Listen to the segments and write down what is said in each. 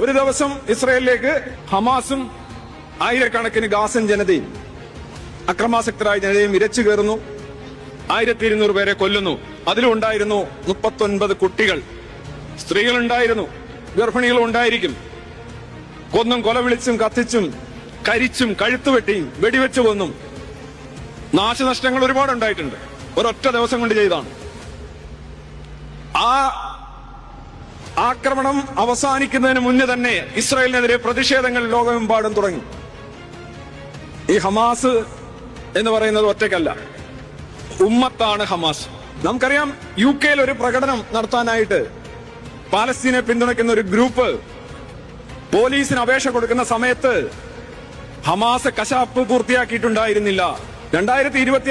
ഒരു ദിവസം ഇസ്രയേലിലേക്ക് ഹമാസും ആയിരക്കണക്കിന് ഗാസൻ ജനതയും അക്രമാസക്തരായ ജനതയും ഇരച്ചു കയറുന്നു. ആയിരത്തി ഇരുന്നൂറ് പേരെ കൊല്ലുന്നു. അതിലുണ്ടായിരുന്നു മുപ്പത്തൊൻപത് കുട്ടികൾ. സ്ത്രീകളുണ്ടായിരുന്നു. ഗർഭിണികളും ഉണ്ടായിരിക്കും കൊന്നും കൊല വിളിച്ചും കത്തിച്ചും കരിച്ചും കഴുത്തുവെട്ടിയും വെടിവെച്ചു കൊന്നും നാശനഷ്ടങ്ങൾ ഒരുപാട് ഉണ്ടായിട്ടുണ്ട് ഒരൊറ്റ ദിവസം കൊണ്ട് ചെയ്താണ് ആ ആക്രമണം അവസാനിക്കുന്നതിന് മുന്നേ തന്നെ ഇസ്രായേലിനെതിരെ പ്രതിഷേധങ്ങൾ ലോകമെമ്പാടും തുടങ്ങി. ഈ ഹമാസ് എന്ന് പറയുന്നത് ഒറ്റയ്ക്കല്ല. ഉമ്മത്താണ് ഹമാസ്. നമുക്കറിയാം യു കെയിൽ ഒരു പ്രകടനം നടത്താനായിട്ട് പാലസ്തീനെ പിന്തുണയ്ക്കുന്ന ഒരു ഗ്രൂപ്പ് പോലീസിന് അപേക്ഷ കൊടുക്കുന്ന സമയത്ത് ഹമാസ് കശാപ്പ് പൂർത്തിയാക്കിയിട്ടുണ്ടായിരുന്നില്ല. രണ്ടായിരത്തി ഇരുപത്തി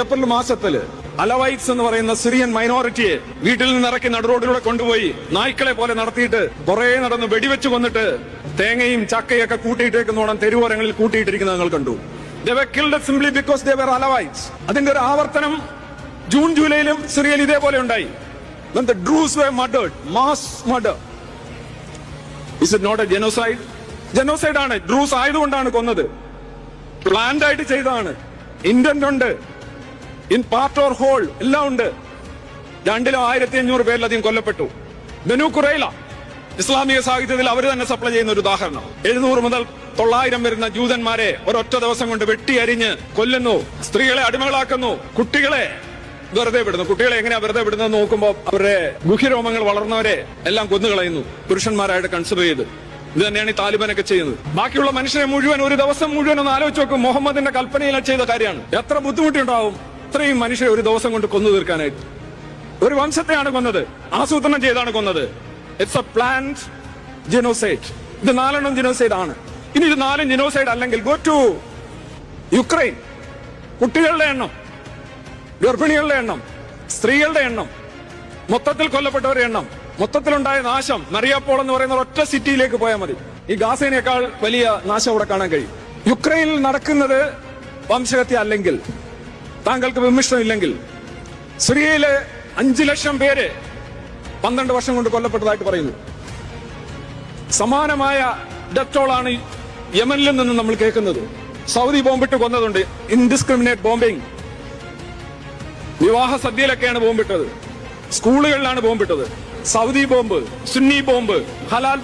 ഏപ്രിൽ മാസത്തിൽ അലവൈറ്റ്സ് എന്ന് പറയുന്ന സിറിയൻ മൈനോറിറ്റിയെ വീട്ടിൽ നിന്ന് ഇറക്കി നടുറോഡിലൂടെ കൊണ്ടുപോയി നായ്ക്കളെ പോലെ നടത്തിയിട്ട് കുറെ നടന്ന് വെടിവെച്ച് കൊന്നിട്ട് തേങ്ങയും ചക്കയൊക്കെ കൂട്ടിയിട്ടേക്കുന്നോണം തെരുവോരങ്ങളിൽ കൂട്ടിയിട്ടിരിക്കുന്നത് നിങ്ങൾ കണ്ടു. Simply because they were Alawites അതിന്റെ ഒരു ആവർത്തനം ജൂൺ ജൂലൈയിലും സിറിയയിൽ ഇതേപോലെ ഉണ്ടായി. The Druze were murdered, mass murder. It not a genocide genocide ആണ്. ഡ്രൂസ് ആയതുകൊണ്ടാണ് കൊന്നത്. പ്ലാൻഡ് ആയിട്ട് ചെയ്തതാണ്. ഇന്റന്റ് ഉണ്ട്. ഇൻ പാർട്ട് ഓർ ഹോൾ എല്ലാം ഉണ്ട്. രണ്ടിലും ആയിരത്തി അഞ്ഞൂറ് പേരിലധികം കൊല്ലപ്പെട്ടു. ബനു കുറയില ഇസ്ലാമിക സാഹിത്യത്തിൽ അവർ തന്നെ സപ്ലൈ ചെയ്യുന്ന ഒരു ഉദാഹരണം. എഴുന്നൂറ് മുതൽ തൊള്ളായിരം വരുന്ന ജൂതന്മാരെ ഒരൊറ്റ ദിവസം കൊണ്ട് വെട്ടി അരിഞ്ഞ് കൊല്ലുന്നു. സ്ത്രീകളെ അടിമകളാക്കുന്നു. കുട്ടികളെ വെറുതെ വിടുന്നു. കുട്ടികളെ എങ്ങനെയാ വെറുതെ വിടുന്നത് നോക്കുമ്പോൾ അവരുടെ ഗുഹ്യരോമങ്ങൾ വളർന്നവരെ എല്ലാം കൊന്നുകളയുന്നു. പുരുഷന്മാരായിട്ട് കൺസിഡർ ചെയ്ത്. ഇത് തന്നെയാണ് ഈ താലിബാനൊക്കെ ചെയ്യുന്നത്. ബാക്കിയുള്ള മനുഷ്യരെ മുഴുവൻ ഒരു ദിവസം മുഴുവൻ ഒന്ന് ആലോചിച്ച് നോക്കും. മുഹമ്മദിന്റെ കൽപ്പനയിൽ ചെയ്ത കാര്യമാണ്. എത്ര ബുദ്ധിമുട്ടുണ്ടാവും. ഇത്രയും മനുഷ്യരെ ഒരു ദിവസം കൊണ്ട് കൊന്നു തീർക്കാനായിട്ട്. ഒരു വംശത്തെയാണ് കൊന്നത്. ആസൂത്രണം ചെയ്താണ് കൊന്നത്. ഇറ്റ്സ് എ പ്ലാൻഡ് ജെനോസൈഡ് ഇത് നാലെണ്ണം ജെനോസൈഡ് ആണ്. ഇനി ഇത് നാലും ജെനോസൈഡ് അല്ലെങ്കിൽ ഗോ ടു യുക്രൈൻ കുട്ടികളുടെ എണ്ണം ഗർഭിണികളുടെ എണ്ണം സ്ത്രീകളുടെ എണ്ണം മൊത്തത്തിൽ കൊല്ലപ്പെട്ടവരുടെ എണ്ണം മൊത്തത്തിലുണ്ടായ നാശം മറിയാപ്പോൾ എന്ന് പറയുന്ന ഒറ്റ സിറ്റിയിലേക്ക് പോയാൽ മതി. ഈ ഗാസേനേക്കാൾ വലിയ നാശം അവിടെ കാണാൻ കഴിയും. യുക്രൈനിൽ നടക്കുന്നത് വംശഹത്യ അല്ലെങ്കിൽ താങ്കൾക്ക് വിമിഷ്ടമില്ലെങ്കിൽ സിറിയയിലെ അഞ്ചു ലക്ഷം പേര് പന്ത്രണ്ട് വർഷം കൊണ്ട് കൊല്ലപ്പെട്ടതായിട്ട് പറയുന്നു. സമാനമായ ഡെറ്റോളാണ് യമനിൽ നിന്ന് നമ്മൾ കേൾക്കുന്നത്. സൗദി ബോംബിട്ട് കൊന്നതുണ്ട് ഇൻഡിസ്ക്രിമിനേറ്റ് ബോംബിംഗ് വിവാഹ സദ്യയിലൊക്കെയാണ് ബോംബിട്ടത് സ്കൂളുകളിലാണ് ബോംബിട്ടത് സൗദി ബോംബ് സുന്നി ബോംബ് ഹലാൽ